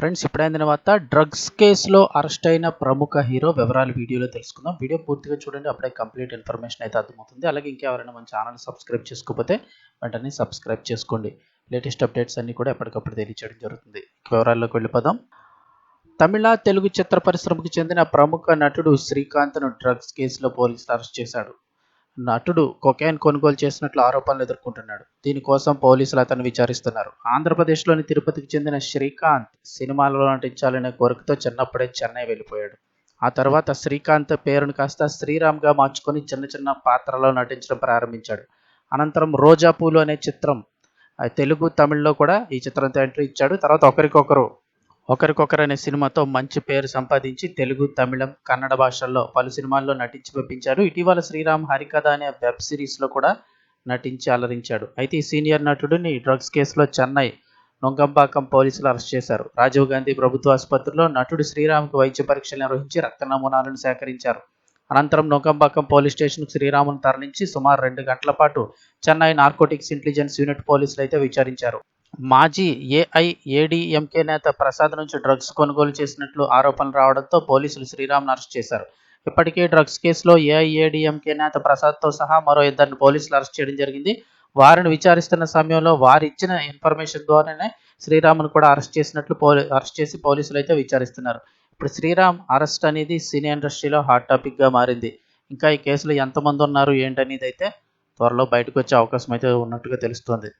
Friends ఇప్పుడైన తర్వాత drugs కేసులో arrest అయిన ప్రముఖ హీరో వివరాలు వీడియోలో తెలుసుకుందాం. వీడియో పూర్తిగా చూడండి అప్పుడే కంప్లీట్ ఇన్ఫర్మేషన్ అయితే అర్థమవుతుంది. అలాగే ఇంకెవరైనా మన ఛానల్ సబ్స్క్రైబ్ చేసుకోకపోతే వెంటనే సబ్స్క్రైబ్ చేసుకోండి. లేటెస్ట్ అప్డేట్స్ అన్ని కూడా ఎప్పటికప్పుడు తెలియచేయడం జరుగుతుంది. వివరాల్లోకి వెళ్ళిపోదాం. తమిళ తెలుగు చిత్ర పరిశ్రమకు చెందిన ప్రముఖ నటుడు శ్రీకాంత్ను డ్రగ్స్ కేసులో పోలీసులు అరెస్ట్ చేశాడు. నటుడు కొకైన్ కొనుగోలు చేసినట్లు ఆరోపణలు ఎదుర్కొంటున్నాడు. దీనికోసం పోలీసులు అతను విచారిస్తున్నారు. ఆంధ్రప్రదేశ్లోని తిరుపతికి చెందిన శ్రీకాంత్ సినిమాలలో నటించాలనే కోరికతో చిన్నప్పుడే చెన్నై వెళ్ళిపోయాడు. ఆ తర్వాత శ్రీకాంత్ పేరును కాస్త శ్రీరామ్గా మార్చుకొని చిన్న చిన్న పాత్రలో నటించడం ప్రారంభించాడు. అనంతరం రోజా పూలు అనే చిత్రం తెలుగు తమిళ్ళో కూడా ఈ చిత్రంతో ఎంట్రీ ఇచ్చాడు. తర్వాత ఒకరికొకరు ఒకరికొకరు అనే సినిమాతో మంచి పేరు సంపాదించి తెలుగు తమిళం కన్నడ భాషల్లో పలు సినిమాల్లో నటించి పంపించారు ఇటీవల శ్రీరామ్ హరికథ అనే వెబ్ సిరీస్లో కూడా నటించి అలరించాడు. అయితే ఈ సీనియర్ నటుడిని డ్రగ్స్ కేసులో చెన్నై నొంగంపాకం పోలీసులు అరెస్ట్ చేశారు. రాజీవ్ గాంధీ ప్రభుత్వ ఆసుపత్రిలో నటుడు శ్రీరామ్కు వైద్య పరీక్షలు నిర్వహించి రక్త నమూనాలను సేకరించారు. అనంతరం నొంగంపాకం పోలీస్ స్టేషన్కు శ్రీరామును తరలించి సుమారు రెండు గంటల పాటు చెన్నై నార్కోటిక్స్ ఇంటెలిజెన్స్ యూనిట్ పోలీసులు అయితే విచారించారు. మాజీ ఏఐఏడీఎంకే నేత ప్రసాద్ నుంచి డ్రగ్స్ కొనుగోలు చేసినట్లు ఆరోపణలు రావడంతో పోలీసులు శ్రీరామ్ను అరెస్ట్ చేశారు. ఇప్పటికే డ్రగ్స్ కేసులో ఏఐఏడీఎంకే నేత ప్రసాద్తో సహా మరో ఇద్దరిని పోలీసులు అరెస్ట్ చేయడం జరిగింది. వారిని విచారిస్తున్న సమయంలో వారు ఇచ్చిన ఇన్ఫర్మేషన్ ద్వారానే శ్రీరామ్ను కూడా అరెస్ట్ చేసినట్లు పోలీ అరెస్ట్ చేసి పోలీసులు అయితే విచారిస్తున్నారు. ఇప్పుడు శ్రీరామ్ అరెస్ట్ అనేది సినీ ఇండస్ట్రీలో హాట్ టాపిక్గా మారింది. ఇంకా ఈ కేసులో ఎంతమంది ఉన్నారు ఏంటనేది అయితే త్వరలో బయటకు వచ్చే అవకాశం అయితే ఉన్నట్టుగా తెలుస్తోంది.